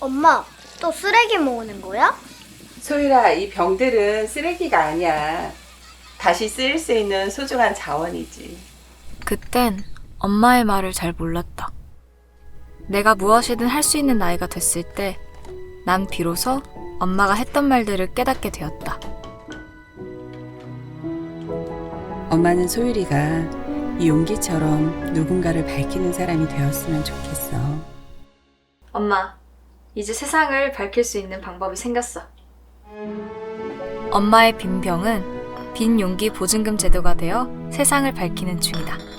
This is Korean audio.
엄마, 또 쓰레기 모으는 거야? 소율아, 이 병들은 쓰레기가 아니야. 다시 쓰일 수 있는 소중한 자원이지. 그땐 엄마의 말을 잘 몰랐다. 내가 무엇이든 할 수 있는 나이가 됐을 때, 난 비로소 엄마가 했던 말들을 깨닫게 되었다. 엄마는 소율이가 이 용기처럼 누군가를 밝히는 사람이 되었으면 좋겠어. 엄마, 이제 세상을 밝힐 수 있는 방법이 생겼어. 엄마의 빈 병은 빈 용기 보증금 제도가 되어 세상을 밝히는 중이다.